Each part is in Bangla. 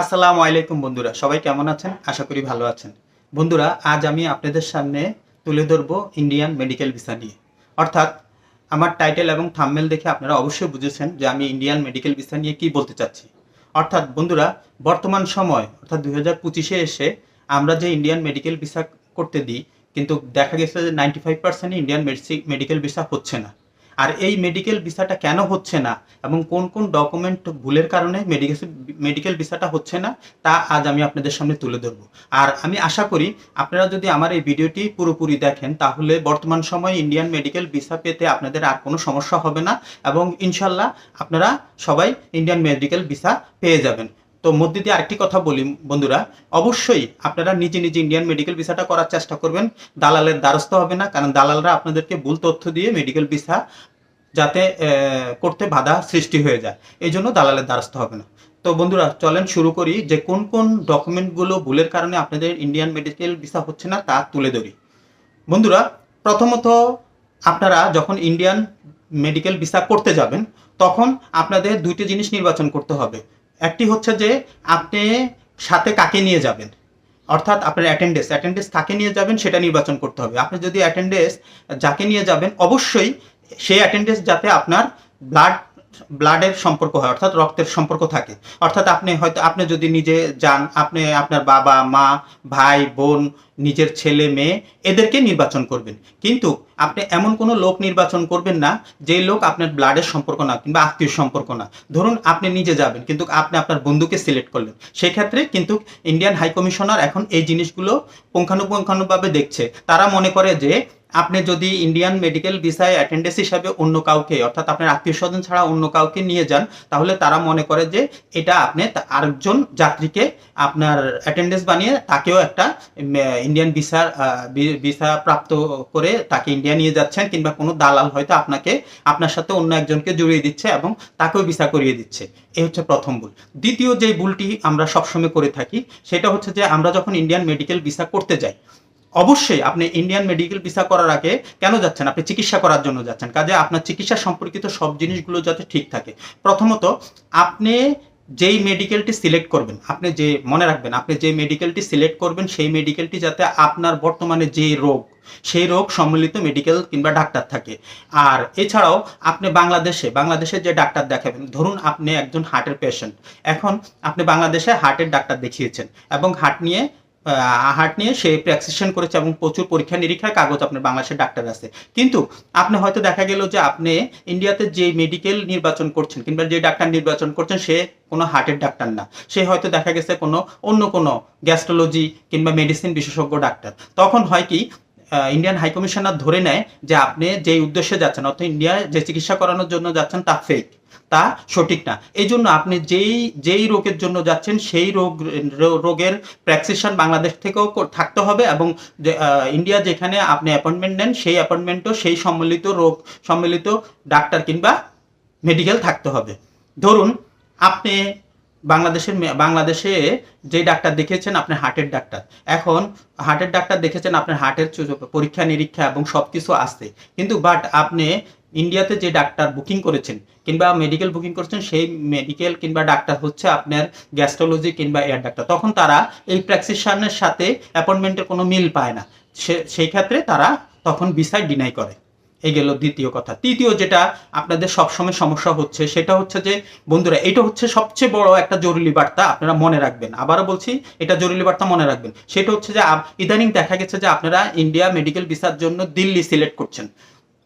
আসসালামু আলাইকুম বন্ধুরা, সবাই কেমন আছেন? আশা করি ভালো আছেন। বন্ধুরা, আজ আমি আপনাদের সামনে তুলে ধরব ইন্ডিয়ান মেডিকেল ভিসা নিয়ে। অর্থাৎ, আমার টাইটেল এবং থাম্বনেল দেখে আপনারা অবশ্যই বুঝেছেন যে আমি ইন্ডিয়ান মেডিকেল ভিসা নিয়ে কি বলতে চাচ্ছি। অর্থাৎ, বন্ধুরা, বর্তমান সময়, অর্থাৎ দুই হাজার পঁচিশে এসে আমরা যে ইন্ডিয়ান মেডিকেল ভিসা করতে দিই, কিন্তু দেখা গেছে যে ninety five percent Indian medical visa হচ্ছে না। আর এই মেডিকেল ভিসাটা কেন হচ্ছে না? এবং কোন কোন ডকুমেন্ট ভুলের কারণে মেডিকেল মেডিকেল ভিসাটা হচ্ছে না, তা আজ আমি আপনাদের সামনে তুলে ধরবো। আর আমি আশা করি আপনারা যদি আমার এই ভিডিওটি পুরোপুরি দেখেন, তাহলে বর্তমান সময়ে ইন্ডিয়ান মেডিকেল ভিসা পেতে আপনাদের আর কোনো সমস্যা হবে না এবং ইনশাল্লাহ আপনারা সবাই ইন্ডিয়ান মেডিকেল ভিসা পেয়ে যাবেন। তো মধ্যে দিয়ে আরেকটি কথা বলি বন্ধুরা, অবশ্যই আপনারা নিজে নিজে ইন্ডিয়ান মেডিকেল ভিসাটা করার চেষ্টা করবেন। দালালের দ্বারস্থ হবে না, কারণ দালালরা আপনাদেরকে ভুল তথ্য দিয়ে মেডিকেল ভিসা যাতে করতে বাধা সৃষ্টি হয়ে যায়। এই জন্য দালালের দ্বারস্থ হবে না। তো বন্ধুরা, চলেন শুরু করি যে কোন কোন ডকুমেন্টগুলো ভুলের কারণে আপনাদের ইন্ডিয়ান মেডিকেল ভিসা হচ্ছে না তা তুলে ধরি। বন্ধুরা, প্রথমত আপনারা যখন ইন্ডিয়ান মেডিকেল ভিসা করতে যাবেন, তখন আপনাদের দুইটি জিনিস নির্বাচন করতে হবে। একটি হচ্ছে যে, আপনি সাথে কাকে নিয়ে যাবেন? অর্থাৎ আপনার অ্যাটেন্ডেন্স অ্যাটেন্ডেন্স কাকে নিয়ে যাবেন সেটা নির্বাচন করতে হবে। আপনি যদি অ্যাটেন্ডেন্স যাকে নিয়ে যাবেন, অবশ্যই সেই অ্যাটেন্ডেন্স যাতে আপনার ব্লাড ব্লাডের সম্পর্ক হয়, অর্থাৎ রক্তের সম্পর্ক থাকে। অর্থাৎ আপনি হয়তো, আপনি যদি নিজে যান, আপনি আপনার বাবা, মা, ভাই, বোন, নিজের ছেলে, মেয়ে, এদেরকে নির্বাচন করবেন। কিন্তু আপনি এমন কোনো লোক নির্বাচন করবেন না যেই লোক আপনার ব্লাডের সম্পর্ক না, কিংবা আত্মীয় সম্পর্ক না। ধরুন আপনি নিজে যাবেন, কিন্তু আপনি আপনার বন্ধুকে সিলেক্ট করলেন। সেক্ষেত্রে কিন্তু ইন্ডিয়ান হাই কমিশনার এখন এই জিনিসগুলো পুঙ্খানুপুঙ্খানুভাবে দেখছে। তারা মনে করে যে আপনি যদি ইন্ডিয়ান মেডিকেল ভিসায় অ্যাটেন্ডেন্স হিসাবে অন্য কাউকে, অর্থাৎ আপনার আত্মীয় স্বজন ছাড়া অন্য কাউকে নিয়ে যান, তাহলে তারা মনে করে যে এটা আপনি আরেকজন যাত্রীকে আপনার অ্যাটেন্ডেন্স বানিয়ে তাকেও একটা ইন্ডিয়ান ভিসা ভিসা প্রাপ্ত করে তাকে ইন্ডিয়া নিয়ে যাচ্ছেন, কিংবা কোনো দালাল হয়তো আপনাকে, আপনার সাথে অন্য একজনকে জড়িয়ে দিচ্ছে এবং তাকেও ভিসা করিয়ে দিচ্ছে। এই হচ্ছে প্রথম ভুল। দ্বিতীয় যে ভুলটি আমরা সবসময় করে থাকি, সেটা হচ্ছে যে আমরা যখন ইন্ডিয়ান মেডিকেল ভিসা করতে যাই অবশ্যই আপনি ইন্ডিয়ান মেডিকেল ভিসা করার আগে কেন যাচ্ছেন? আপনি চিকিৎসা করার জন্য যাচ্ছেন। কাজে আপনার চিকিৎসা সম্পর্কিত সব জিনিসগুলো যাতে ঠিক থাকে। প্রথমত, আপনি যেই মেডিকেলটি সিলেক্ট করবেন, আপনি যে, মনে রাখবেন, আপনি যে মেডিকেলটি সিলেক্ট করবেন, সেই মেডিকেলটি যাতে আপনার বর্তমানে যে রোগ, সেই রোগ সম্মিলিত মেডিকেল কিংবা ডাক্তার থাকে। আর এছাড়াও, আপনি বাংলাদেশে বাংলাদেশে যে ডাক্তার দেখাবেন, ধরুন আপনি একজন হার্টের পেশেন্ট এখন আপনি বাংলাদেশে হার্টের ডাক্তার দেখিয়েছেন এবং হার্ট নিয়ে হার্ট নিয়ে সে প্র্যাকসিশন করেছে এবং প্রচুর পরীক্ষা নিরীক্ষার কাগজ আপনার বাংলাদেশের ডাক্তার আছে। কিন্তু আপনি হয়তো দেখা গেল যে আপনি ইন্ডিয়াতে যে মেডিকেল নির্বাচন করছেন কিংবা যে ডাক্তার নির্বাচন করছেন, সে কোনো হার্টের ডাক্তার না। সে হয়তো দেখা গেছে কোনো অন্য কোনো গ্যাস্ট্রোলজি কিংবা মেডিসিন বিশেষজ্ঞ ডাক্তার। তখন হয় কি ইন্ডিয়ান হাই কমিশনার ধরে নেয় যে আপনি যেই উদ্দেশ্যে যাচ্ছেন, অর্থাৎ ইন্ডিয়ায় যে চিকিৎসা করানোর জন্য যাচ্ছেন, তা ফেক তা সঠিক না। এই জন্য আপনি যেই যেই রোগের জন্য যাচ্ছেন, সেই রোগ রোগের প্র্যাকসিশন বাংলাদেশ থেকেও থাকতে হবে এবং ইন্ডিয়া যেখানে আপনি অ্যাপয়েন্টমেন্ট নেন, সেই অ্যাপয়েন্টমেন্টও সেই সম্মিলিত রোগ, সম্মিলিত ডাক্তার কিংবা মেডিকেল থাকতে হবে। ধরুন, আপনি বাংলাদেশের বাংলাদেশে যে ডাক্তার দেখেছেন আপনার হার্টের ডাক্তার। এখন হার্টের ডাক্তার দেখেছেন, আপনার হার্টের পরীক্ষা নিরীক্ষা এবং সব কিছু আসছে কিন্তু বাট আপনি ইন্ডিয়াতে যে ডাক্তার বুকিং করেছেন কিংবা মেডিকেল বুকিং করেছেন, সেই মেডিকেল কিংবা ডাক্তার হচ্ছে আপনার গ্যাস্ট্রোলজি কিংবা এয়ার ডাক্তার তখন তারা এই প্র্যাকসিশনের সাথে অ্যাপয়েন্টমেন্টের কোনো মিল পায় না। সেই ক্ষেত্রে তারা তখন ভিসায় ডিনাই করে। এই গেল দ্বিতীয় কথা। তৃতীয় যেটা আপনাদের সবসময় সমস্যা হচ্ছে, সেটা হচ্ছে যে, বন্ধুরা, এটা হচ্ছে সবচেয়ে বড় একটা জরুরি বার্তা আপনারা মনে রাখবেন। আবারও বলছি, এটা জরুরি বার্তা মনে রাখবেন। সেটা হচ্ছে যে ইদানিং দেখা গেছে যে, আপনারা ইন্ডিয়া মেডিকেল ভিসার জন্য দিল্লি সিলেক্ট করছেন।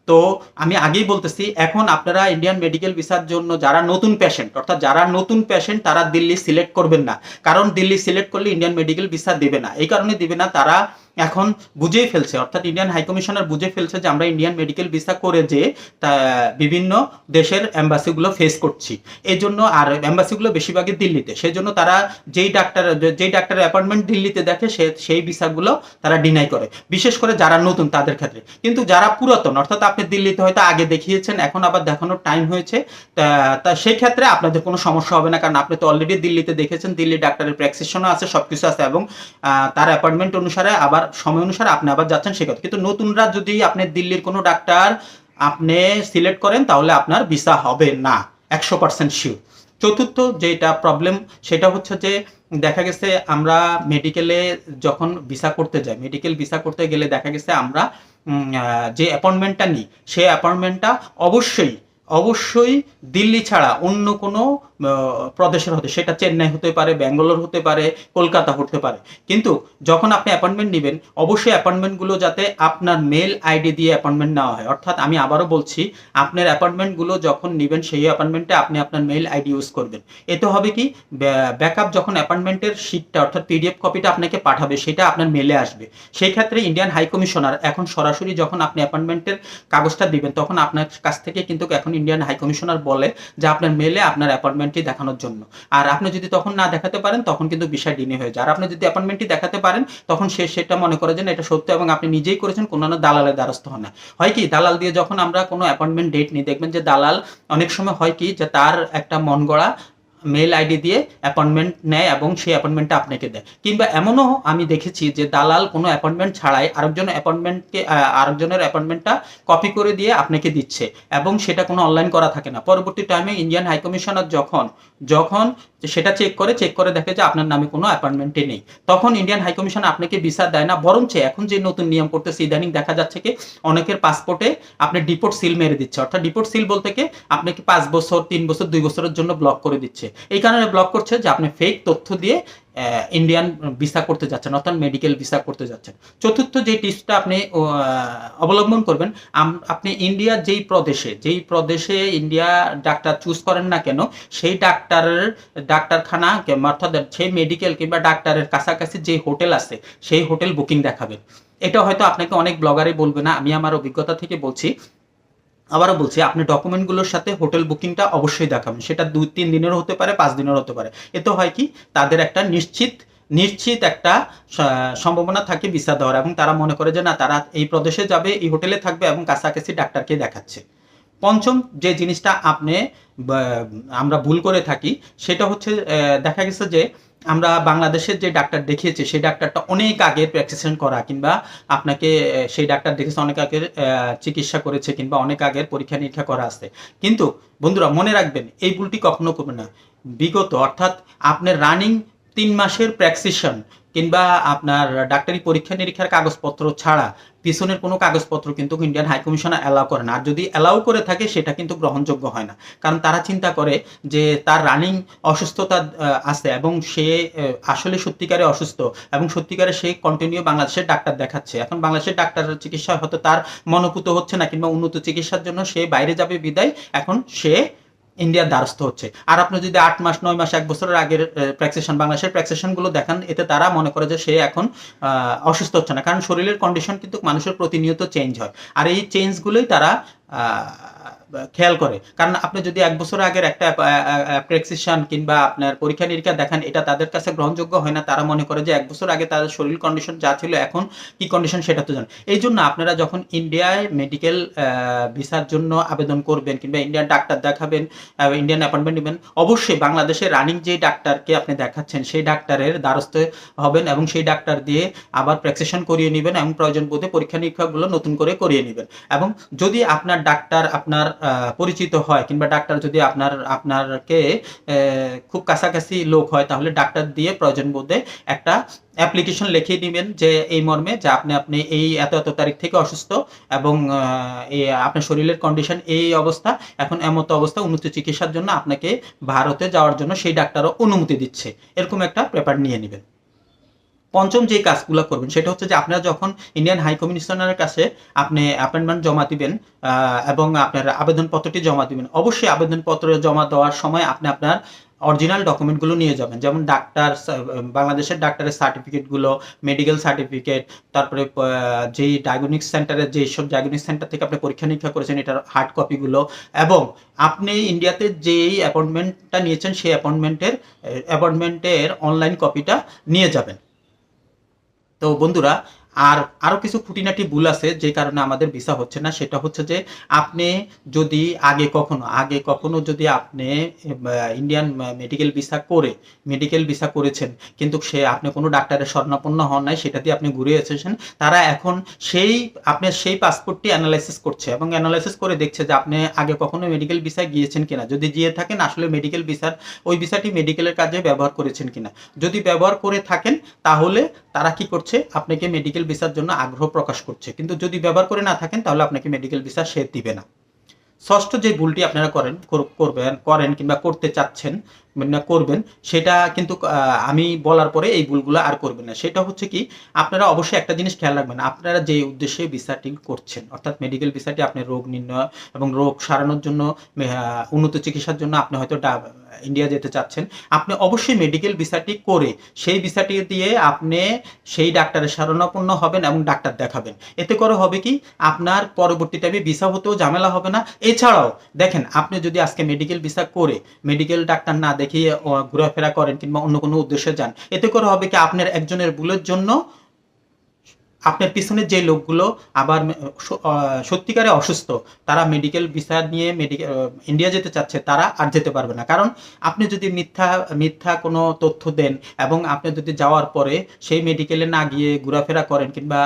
তো আমি আগেই বলতেছি, এখন আপনারা ইন্ডিয়ান মেডিকেল ভিসার জন্য যারা নতুন পেশেন্ট অর্থাৎ যারা নতুন পেশেন্ট তারা দিল্লি সিলেক্ট করবেন না। কারণ দিল্লি সিলেক্ট করলে ইন্ডিয়ান মেডিকেল ভিসা দেবে না। এই কারণে দিবে না, তারা এখন বুঝেই ফেলছে, অর্থাৎ ইন্ডিয়ান হাই কমিশনার বুঝে ফেলছে যে আমরা ইন্ডিয়ান মেডিকেল ভিসা করে যে, তা, বিভিন্ন দেশের এম্বাসিগুলো ফেস করছি। এই জন্য আর এম্বাসিগুলো বেশিরভাগই দিল্লিতে। সেই জন্য তারা যেই ডাক্তার যেই ডাক্তারের অ্যাপয়েন্টমেন্ট দিল্লিতে দেখে, সে, সেই ভিসাগুলো তারা ডিনাই করে। বিশেষ করে যারা নতুন তাদের ক্ষেত্রে। কিন্তু যারা পুরাতন, অর্থাৎ আপনি দিল্লিতে হয়তো আগে দেখিয়েছেন, এখন আবার দেখানোর টাইম হয়েছে, তা- সেই ক্ষেত্রে আপনাদের কোনো সমস্যা হবে না, কারণ আপনি তো অলরেডি দিল্লিতে দেখেছেন, দিল্লি ডাক্তারের প্র্যাকসিশনও আছে সব কিছু আছে এবং তার অ্যাপয়েন্টমেন্ট অনুসারে আবার সময় অনুসারে আপনি আবার যাচ্ছেন সে কথা। কিন্তু নতুনরা যদি আপনি দিল্লির কোনো ডাক্তার আপনি সিলেক্ট করেন, তাহলে আপনার ভিসা হবে না, একশো পার্সেন্ট শিওর চতুর্থ যেটা প্রবলেম সেটা হচ্ছে যে দেখা গেছে আমরা মেডিকেলে যখন ভিসা করতে যাই মেডিকেল ভিসা করতে গেলে দেখা গেছে আমরা যে অ্যাপয়েন্টমেন্টটা নিই সেই অ্যাপয়েন্টমেন্টটা অবশ্যই অবশ্যই দিল্লি ছাড়া অন্য কোনো প্রদেশের হতে, সেটা চেন্নাই হতে পারে, ব্যাঙ্গালোর হতে পারে, কলকাতা হতে পারে। কিন্তু যখন আপনি অ্যাপয়েন্টমেন্ট নেবেন, অবশ্যই অ্যাপয়েন্টমেন্টগুলো যাতে আপনার মেল আইডি দিয়ে অ্যাপয়েন্টমেন্ট নেওয়া হয়। অর্থাৎ আমি আবারও বলছি, আপনার অ্যাপয়েন্টমেন্টগুলো যখন নেবেন, সেই অ্যাপয়েন্টমেন্টে আপনি আপনার মেল আইডি ইউজ করবেন। এতে হবে কি ব্যাকআপ যখন অ্যাপয়েন্টমেন্টের শিটটা অর্থাৎ পিডিএফ কপিটা আপনাকে পাঠাবে, সেটা আপনার মেলে আসবে। সেই ক্ষেত্রে ইন্ডিয়ান হাই কমিশনার এখন সরাসরি যখন আপনি অ্যাপয়েন্টমেন্টের কাগজটা দিবেন, তখন আপনার কাছ থেকে কিন্তু এখন ইন্ডিয়ান হাই কমিশনার বলে যে আপনার মেলে আপনার অ্যাপয়েন্টমেন্টটি দেখানোর জন্য। আর আপনি যদি তখন না দেখাতে পারেন, তখন কিন্তু বিষয় ডিনে হয়ে যায়। আর আপনি যদি অ্যাপয়েন্টমেন্টটি দেখাতে পারেন, তখন সে সেটা মনে করে যে এটা সত্য এবং আপনি নিজেই করেছেন, কোনো না দালালের দ্বারস্থ হন না। হয় কি, দালাল দিয়ে যখন আমরা কোনো অ্যাপয়েন্টমেন্ট ডেট নিই, দেখবেন যে দালাল অনেক সময় হয় কি, যে তার একটা মন গড়া মেল আইডি দিয়ে অ্যাপয়েন্টমেন্ট নেয় এবং সেই অ্যাপয়েন্টমেন্টটা আপনাকে দেয়। কিংবা এমনও আমি দেখেছি যে দালাল কোনো অ্যাপয়েন্টমেন্ট ছাড়াই আরেকজন অ্যাপয়েন্টমেন্টকে আরেকজনের অ্যাপয়েন্টমেন্টটা কপি করে দিয়ে আপনাকে দিচ্ছে এবং সেটা কোনো অনলাইন করা থাকে না। পরবর্তী টাইমে ইন্ডিয়ান হাই কমিশনার যখন যখন সেটা চেক করে চেক করে দেখে যে আপনার নামে কোনো অ্যাপয়েন্টমেন্টই নেই। তখন ইন্ডিয়ান হাই কমিশন আপনাকে ভিসা দেয় না, বরঞ্চ এখন যে নতুন নিয়ম করতেছে, ইদানিং দেখা যাচ্ছে কি অনেকের পাসপোর্টে আপনি ডিপোর্ট সিল মেরে দিচ্ছে। অর্থাৎ ডিপোর্ট সিল বলতে কি আপনাকে পাঁচ বছর, তিন বছর, দুই বছরের জন্য ব্লক করে দিচ্ছে। এই কারণে ব্লক করছে যে আপনি ফেক তথ্য দিয়ে ইন্ডিয়ান ভিসা করতে যাচ্ছেন, অর্থাৎ মেডিকেল ভিসা করতে যাচ্ছেন। চতুর্থ যে টিপসটা আপনি অবলম্বন করবেন আপনি ইন্ডিয়া যেই প্রদেশে যেই প্রদেশে ইন্ডিয়া ডাক্তার চুজ করেন না কেন, সেই ডাক্তারের ডাক্তারখানা অর্থাৎ সেই মেডিকেল কিংবা ডাক্তারের কাছাকাছি যে হোটেল আছে, সেই হোটেল বুকিং দেখাবেন। এটা হয়তো আপনাকে অনেক ব্লগারই বলবে না, আমি আমার অভিজ্ঞতা থেকে বলছি। আবারও বলছি, আপনি ডকুমেন্টগুলোর সাথে হোটেল বুকিংটা অবশ্যই দেখাবেন। সেটা দুই, তিন দিনেরও হতে পারে, পাঁচ দিনেরও হতে পারে। এতে হয় কি? তাদের একটা নিশ্চিত নিশ্চিত একটা সম্ভাবনা থাকে ভিসা দেওয়ার এবং তারা মনে করে যে, না, তারা এই প্রদেশে যাবে, এই হোটেলে থাকবে এবং কাছাকাছি ডাক্তারকে দেখাচ্ছে। পঞ্চম যে জিনিসটা আপনি আমরা ভুল করে থাকি, সেটা হচ্ছে দেখা গেছে যে আমরা বাংলাদেশের যে ডাক্তার দেখিয়েছি সেই ডাক্তারটা অনেক আগে প্র্যাকটিসেন করা কিংবা আপনাকে সেই ডাক্তার দেখেছে অনেক আহ, চিকিৎসা করেছে কিংবা অনেক আগের পরীক্ষা নিরীক্ষা করা আছে। কিন্তু বন্ধুরা মনে রাখবেন এই ভুলটি কখনো করবেন না। বিগত অর্থাৎ আপনার রানিং তিন মাসের প্র্যাকসিশন কিংবা আপনার ডাক্তারি পরীক্ষা নিরীক্ষার কাগজপত্র ছাড়া পিছনের কোনো কাগজপত্র কিন্তু ইন্ডিয়ান হাইকমিশন অ্যালাউ করে না। আর যদি অ্যালাউ করে থাকে, সেটা কিন্তু গ্রহণযোগ্য হয় না। কারণ তারা চিন্তা করে যে তার রানিং অসুস্থতা আছে এবং সে আসলে সত্যিকারে অসুস্থ এবং সত্যিকারে সে কন্টিনিউ বাংলাদেশের ডাক্তার দেখাচ্ছে। এখন বাংলাদেশের ডাক্তারের চিকিৎসা হয়তো তার মনোপুত হচ্ছে না কিংবা উন্নত চিকিৎসার জন্য সে বাইরে যাবে বিদায়। এখন সে ইন্ডিয়ার দ্বারস্থ হচ্ছে। আর আপনি যদি আট মাস, নয় মাস, এক বছরের আগের প্র্যাকসেশন, বাংলাদেশের প্র্যাকসেশনগুলো দেখান, এতে তারা মনে করে যে সে এখন অসুস্থ হচ্ছে না। কারণ শরীরের কন্ডিশন কিন্তু মানুষের প্রতিনিয়ত চেঞ্জ হয়। আর এই চেঞ্জগুলোই তারা খেয়াল করে। কারণ আপনি যদি এক বছর আগের একটা প্রেসক্রিপশন কিংবা আপনার পরীক্ষা নিরীক্ষা দেখান, এটা তাদের কাছে গ্রহণযোগ্য হয় না, তারা মনে করে যে এক বছর আগে তাদের শরীর কন্ডিশন যা ছিল, এখন কি কন্ডিশন সেটা তো জানেন এই জন্য আপনারা যখন ইন্ডিয়ায় মেডিকেল ভিসার জন্য আবেদন করবেন কিংবা ইন্ডিয়ান ডাক্তার দেখাবেন ইন্ডিয়ান অ্যাপয়েন্টমেন্ট নেবেন, অবশ্যই বাংলাদেশে রানিং যে ডাক্তারকে আপনি দেখাচ্ছেন, সেই ডাক্তারের দ্বারস্থ হবেন এবং সেই ডাক্তার দিয়ে আবার প্র্যাকসেশন করিয়ে নেবেন এবং প্রয়োজন বোধে পরীক্ষা নিরীক্ষাগুলো নতুন করে করিয়ে নেবেন। এবং যদি আপনার ডাক্তার আপনার পরিচিত হয় কিংবা ডাক্তার যদি আপনার, আপনারকে খুব কাছাকাছি লোক হয়, তাহলে ডাক্তার দিয়ে প্রয়োজন বোধে একটা অ্যাপ্লিকেশন লিখে দিবেন যে এই মর্মে যে আপনি আপনি এই এত এত তারিখ থেকে অসুস্থ এবং এই আপনার শরীরের কন্ডিশন এই অবস্থা, এখন এমতো অবস্থা, উন্নত চিকিৎসার জন্য আপনাকে ভারতে যাওয়ার জন্য সেই ডাক্তারও অনুমতি দিচ্ছে। এরকম একটা পেপার নিয়ে নেবেন। পঞ্চম যে কাজগুলো করবেন, সেটা হচ্ছে যে আপনারা যখন ইন্ডিয়ান হাই কমিশনারের কাছে আপনি অ্যাপয়েন্টমেন্ট জমা দিবেন এবং আপনার আবেদনপত্রটি জমা দিবেন, অবশ্যই আবেদনপত্র জমা দেওয়ার সময় আপনি আপনার অরিজিনাল ডকুমেন্টগুলো নিয়ে যাবেন। যেমন ডাক্তার বাংলাদেশের ডাক্তারের সার্টিফিকেটগুলো মেডিকেল সার্টিফিকেট তারপরে যেই ডায়াগনিক সেন্টারে যে সব ডায়াগনিক সেন্টার থেকে আপনি পরীক্ষা নিরীক্ষা করেছেন, এটার হার্ড কপিগুলো এবং আপনি ইন্ডিয়াতে যেই অ্যাপয়েন্টমেন্টটা নিয়েছেন, সেই অ্যাপয়েন্টমেন্টের অ্যাপয়েন্টমেন্টের অনলাইন কপিটা নিয়ে যাবেন। তো বন্ধুরা আর আরও কিছু খুঁটিনাটি ভুল আছে যে কারণে আমাদের ভিসা হচ্ছে না, সেটা হচ্ছে যে আপনি যদি আগে কখনো আগে কখনো যদি আপনি ইন্ডিয়ান মেডিকেল ভিসা করে মেডিকেল ভিসা করেছেন, কিন্তু সে আপনি কোনো ডাক্তারের স্বর্ণাপন্ন হন নাই, সেটা দিয়ে আপনি ঘুরে এসেছেন, তারা এখন সেই আপনার সেই পাসপোর্টটি অ্যানালাইসিস করছে এবং অ্যানালাইসিস করে দেখছে যে আপনি আগে কখনো মেডিকেল ভিসায় গিয়েছেন কিনা। যদি গিয়ে থাকেন, আসলে মেডিকেল ভিসার ওই ভিসাটি মেডিকেলের কাজে ব্যবহার করেছেন কিনা। যদি ব্যবহার করে থাকেন, তাহলে তারা কি করছে? আপনাকে মেডিকেল ভিসার জন্য আগ্রহ প্রকাশ করছে। কিন্তু যদি ব্যবহার করে না থাকেন, তাহলে আপনাকে মেডিকেল ভিসা সে দিবে না। ষষ্ঠ যে ভুলটি আপনারা করেন করবেন, করেন কিংবা করতে চাচ্ছেন করবেন, সেটা কিন্তু আমি বলার পরে এই ভুলগুলো আর করবেন না। সেটা হচ্ছে কি, আপনারা অবশ্যই একটা জিনিস খেয়াল রাখবেন, আপনারা যে উদ্দেশ্যে ভিসাটি করছেন, অর্থাৎ মেডিকেল ভিসাটি আপনি রোগ নির্ণয় এবং রোগ সারানোর জন্য উন্নত চিকিৎসার জন্য আপনি হয়তো ইন্ডিয়া যেতে চাচ্ছেন, আপনি অবশ্যই মেডিকেল ভিসাটি করে, সেই ভিসাটি দিয়ে আপনি সেই ডাক্তারের শরণাপন্ন হবেন এবং ডাক্তার দেখাবেন। এতে করে হবে কি, আপনার পরবর্তী টাইমে ভিসা হতেও ঝামেলা হবে না। এছাড়াও, দেখেন, আপনি যদি আজকে মেডিকেল ভিসা করে মেডিকেল ডাক্তার না দেখিয়ে ও, ঘোরাফেরা করেন কিংবা অন্য কোনো উদ্দেশ্যে যান এতে করে হবে কি আপনার একজনের ভুলের জন্য আপনার পিছনে যে লোকগুলো আবার সত্যিকারে অসুস্থ তারা মেডিকেল ভিসা নিয়ে মেডিকেল ইন্ডিয়া যেতে চাচ্ছে তারা আর যেতে পারবে না। কারণ আপনি যদি মিথ্যা মিথ্যা কোনো তথ্য দেন এবং আপনি যদি যাওয়ার পরে সেই মেডিকেলে না গিয়ে ঘোরাফেরা করেন কিংবা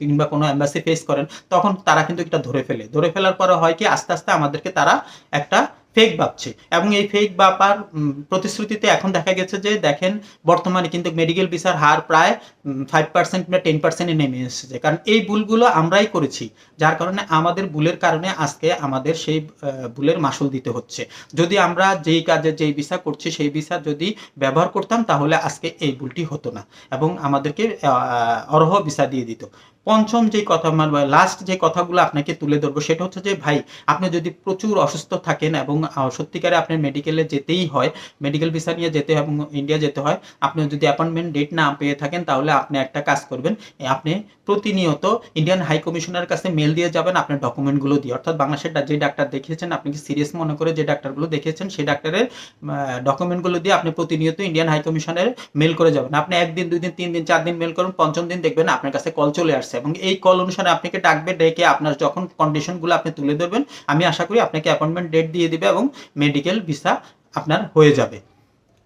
কিংবা কোনো অ্যাম্বাসি ফেস করেন তখন তারা কিন্তু এটা ধরে ফেলে। ধরে ফেলার পরে হয় কি আস্তে আস্তে আমাদেরকে তারা একটা ফেক ভাবছে। এবং এই ফেক ভাবার প্রতিশ্রুতিতে এখন দেখা গেছে যে, দেখেন, বর্তমানে কিন্তু মেডিকেল ভিসার হার প্রায় ফাইভ পার্সেন্ট বা টেন পার্সেন্টে নেমে এসেছে। কারণ এই ভুলগুলো আমরাই করেছি, যার কারণে আমাদের ভুলের কারণে আজকে আমাদের সেই ভুলের মাসুল দিতে হচ্ছে। যদি আমরা যেই কাজে যেই ভিসা করছি, সেই ভিসা যদি ব্যবহার করতাম, তাহলে আজকে এই ভুলটি হতো না এবং আমাদেরকে অরহ ভিসা দিয়ে দিত। পঞ্চম যে কথা মানে লাস্ট যে কথাগুলো আপনাকে তুলে ধরবো, সেটা হচ্ছে যে, ভাই, আপনি যদি প্রচুর অসুস্থ থাকেন এবং সত্যিকারে আপনার মেডিকেলে যেতেই হয় মেডিকেল ভিসা নিয়ে যেতে হয় এবং ইন্ডিয়া যেতে হয়, আপনি যদি অ্যাপয়েন্টমেন্ট ডেট না পেয়ে থাকেন, তাহলে আপনি একটা কাজ করবেন আপনি প্রতিনিয়ত ইন্ডিয়ান হাই কমিশনার কাছে মেল দিয়ে যাবেন আপনার ডকুমেন্টগুলো দিয়ে। অর্থাৎ বাংলাদেশের যে ডাক্তার দেখিয়েছেন, আপনি কি সিরিয়াস মনে করে যে ডাক্তারগুলো দেখিয়েছেন, সেই ডাক্তারের ডকুমেন্টগুলো দিয়ে আপনি প্রতিনিয়ত ইন্ডিয়ান হাই কমিশনের মেল করে যাবেন। আপনি একদিন, দুই দিন, তিন দিন, চার দিন মেল করুন, পঞ্চম দিন দেখবেন আপনার কাছে কল চলে আসছে এবং এই কল অনুসারে আপনাকে ডাকবে, ডেকে আপনার যখন কন্ডিশনগুলো আপনি তুলে ধরবেন, আমি আশা করি আপনাকে অ্যাপয়েন্টমেন্ট ডেট দিয়ে দিবে এবং মেডিকেল ভিসা আপনার হয়ে যাবে।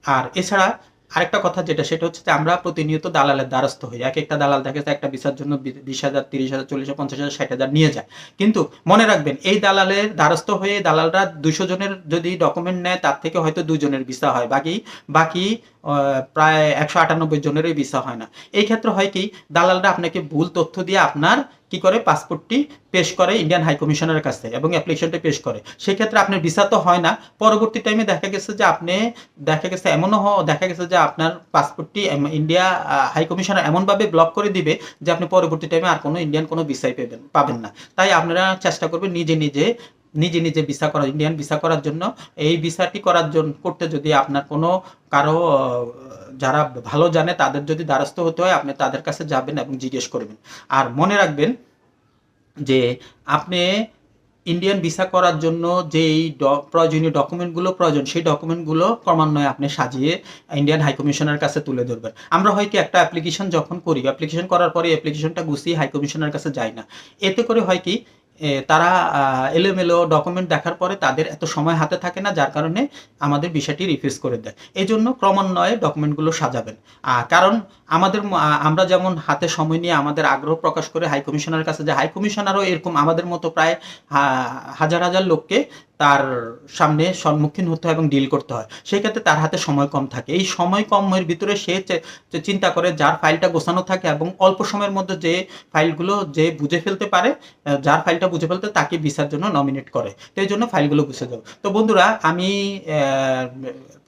আর এছাড়া আরেকটা কথা যেটা, সেটা হচ্ছে যে আমরা প্রতিনিয়ত দালালের দ্বারস্থ হই। এক একটা দালাল দেখা যায় একটা ভিসার জন্য বিশ হাজার, তিরিশ হাজার, চল্লিশ হাজার, পঞ্চাশ হাজার, ষাট হাজার নিয়ে যায়। কিন্তু মনে রাখবেন, এই দালালের দ্বারস্থ হয়ে দালালরা দুশো জনের যদি ডকুমেন্ট নেয়, তার থেকে হয়তো দুজনের ভিসা হয়। বাকি বাকি প্রায় একশো আটানব্বই জনেরই ভিসা হয় না। এই ক্ষেত্রে হয় কি, দালালরা আপনাকে ভুল তথ্য দিয়ে আপনার কি করে? পাসপোর্টটি পেশ করে ইন্ডিয়ান হাই কমিশনের কাছে এবং অ্যাপ্লিকেশনটা পেশ করে। সেক্ষেত্রে আপনার ভিসা তো হয় না। পরবর্তী টাইমে দেখা গেছে যে আপনি, দেখা গেছে এমনও দেখা গেছে যে আপনার পাসপোর্টটি ইন্ডিয়া হাই কমিশনার এমনভাবে ব্লক করে দিবে যে আপনি পরবর্তী টাইমে আর কোনো ইন্ডিয়ান কোনো ভিসাই পাবেন না। তাই আপনারা চেষ্টা করবেন নিজে নিজে নিজে নিজে ভিসা করা ইন্ডিয়ান ভিসা করার জন্য, এই ভিসাটি করার জন্য করতে যদি আপনার কোনো, কারও যারা ভালো জানে, তাদের যদি দ্বারস্থ হতে হয়, আপনি তাদের কাছে যাবেন এবং জিজ্ঞেস করবেন। আর মনে রাখবেন যে, আপনি ইন্ডিয়ান ভিসা করার জন্য যেই প্রয়োজনীয় ডকুমেন্টগুলো প্রয়োজন, সেই ডকুমেন্টগুলো ক্রমান্বয়ে আপনি সাজিয়ে ইন্ডিয়ান হাইকমিশনের কাছে তুলে ধরবেন। আমরা হয় কি একটা অ্যাপ্লিকেশন যখন করি অ্যাপ্লিকেশন করার পরে অ্যাপ্লিকেশনটা গুছিয়ে হাই কমিশনার কাছে যায় না। এতে করে হয় কি তারা এলোমেলো ডকুমেন্ট দেখার পরে তাদের এত সময় হাতে থাকে না, যার কারণে আমাদের বিষয়টি রিফিউজ করে দেয়। এই জন্য ক্রমান্বয়ে ডকুমেন্টগুলো সাজাবেন। কারণ আমাদের আমরা যেমন হাতে সময় নিয়ে আমাদের আগ্রহ প্রকাশ করে হাই কমিশনারের কাছে যে হাই কমিশনারও এরকম আমাদের মতো প্রায় হাজার হাজার লোককে তার সামনে সম্মুখীন হতে হয় এবং ডিল করতে হয়। সেই ক্ষেত্রে তার হাতে সময় কম থাকে। এই সময় কমের ভিতরে সে চিন্তা করে যার ফাইলটা গোছানো থাকে এবং অল্প সময়ের মধ্যে যে ফাইলগুলো যে বুঝে ফেলতে পারে যার ফাইলটা বুঝে ফেলতে তাকে ভিসার জন্য নমিনেট করে। তো এই জন্য ফাইলগুলো বুঝে যাবে তো বন্ধুরা, আমি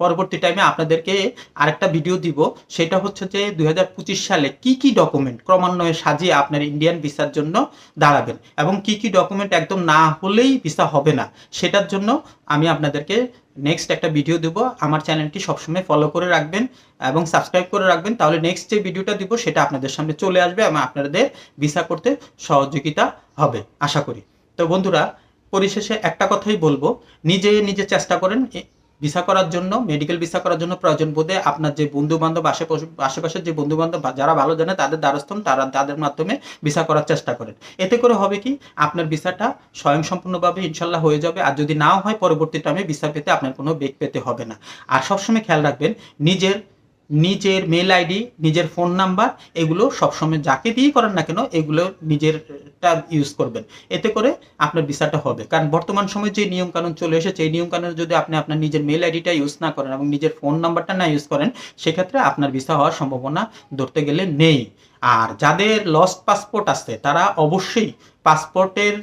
পরবর্তী টাইমে আপনাদেরকে আরেকটা ভিডিও দিব। সেটা হচ্ছে যে দু হাজার পঁচিশ সালে কি কি ডকুমেন্ট ক্রমান্বয়ে সাজিয়ে আপনার ইন্ডিয়ান ভিসার জন্য দাঁড়াবেন এবং কি কি ডকুমেন্ট একদম না হলেই ভিসা হবে না সেটার জন্য আমি আপনাদেরকে নেক্সট একটা ভিডিও দেবো। আমার চ্যানেলটি সবসময় ফলো করে রাখবেন এবং সাবস্ক্রাইব করে রাখবেন। তাহলে নেক্সট যে ভিডিওটা দেবো, সেটা আপনাদের সামনে চলে আসবে এবং আপনাদের ভিসা করতে সহযোগিতা হবে, আশা করি। তো বন্ধুরা, পরিশেষে একটা কথাই বলব। নিজে নিজে চেষ্টা করেন ভিসা করার জন্য মেডিকেল ভিসা করার জন্য প্রয়োজন বোধে আপনার যে বন্ধু বান্ধব আশেপাশে আশেপাশের যে বন্ধু বান্ধব যারা ভালো জানে তাদের দ্বারস্থ তারা তাদের মাধ্যমে ভিসা করার চেষ্টা করেন। এতে করে হবে কি, আপনার ভিসাটা স্বয়ংসম্পূর্ণভাবে ইনশাল্লাহ হয়ে যাবে, আর যদি নাও হয় পরবর্তী টাইমে ভিসা পেতে আপনার কোনো বেগ পেতে হবে না। আর সবসময় খেয়াল রাখবেন, নিজের নিজের মেল আইডি নিজের ফোন নাম্বার এগুলো সবসময় যাকে দিয়েই করেন না কেন, এগুলো নিজেরটা ইউজ করবেন। এতে করে আপনার ভিসাটা হবে। কারণ বর্তমান সময়ে যে নিয়ম কানুন চলে এসেছে, এই নিয়ম কানুন যদি আপনি আপনার নিজের মেল আইডিটা ইউজ না করেন এবং নিজের ফোন নাম্বারটা না ইউজ করেন, সেক্ষেত্রে আপনার ভিসা হওয়ার সম্ভাবনা ধরতে গেলে নেই। আর যাদের লস্ট পাসপোর্ট আছে, তারা অবশ্যই পাসপোর্টের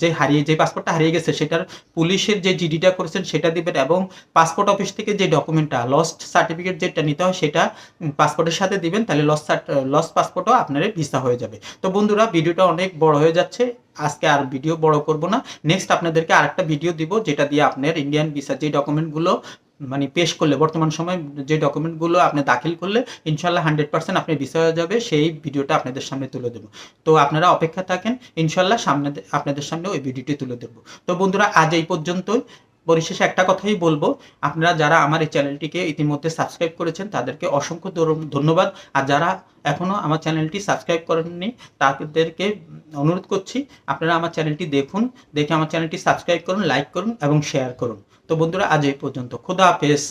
যে হারিয়ে, যে পাসপোর্টটা হারিয়ে গেছে, সেটার পুলিশের যে জিডিটা করেছেন সেটা দিবেন এবং পাসপোর্ট অফিস থেকে যে ডকুমেন্টটা লস্ট সার্টিফিকেট যেটা নিতে হয় সেটা পাসপোর্টের সাথে দিবেন, তাহলে লস্ট লস্ট পাসপোর্টও আপনার ভিসা হয়ে যাবে। তো বন্ধুরা, ভিডিওটা অনেক বড় হয়ে যাচ্ছে, আজকে আর ভিডিও বড় করব না। নেক্সট আপনাদেরকে আরেকটা ভিডিও দিব, যেটা দিয়ে আপনার ইন্ডিয়ান ভিসা যে ডকুমেন্টগুলো মানে পেশ করলে, বর্তমান সময় যে ডকুমেন্টগুলো আপনি দাখিল করলে ইনশাল্লাহ হান্ড্রেড পার্সেন্ট আপনি ভিসা হয়ে যাবে, সেই ভিডিওটা আপনাদের সামনে তুলে দেবো। তো আপনারা অপেক্ষা থাকেন ইনশাল্লাহ সামনে আপনাদের সামনে ওই ভিডিওটি তুলে দেবো। তো বন্ধুরা, আজ এই পর্যন্তই। পরিশেষে একটা কথাই বলব, আপনারা যারা আমার এই চ্যানেলটিকে ইতিমধ্যে সাবস্ক্রাইব করেছেন, তাদেরকে অসংখ্য ধন্যবাদ। আর যারা এখনও আমার চ্যানেলটি সাবস্ক্রাইব করেননি, তাদেরকে অনুরোধ করছি, আপনারা আমার চ্যানেলটি দেখুন, দেখে আমার চ্যানেলটি সাবস্ক্রাইব করুন লাইক করুন এবং শেয়ার করুন। তো বন্ধুরা আজ এই পর্যন্ত। খুদা হাফেজ।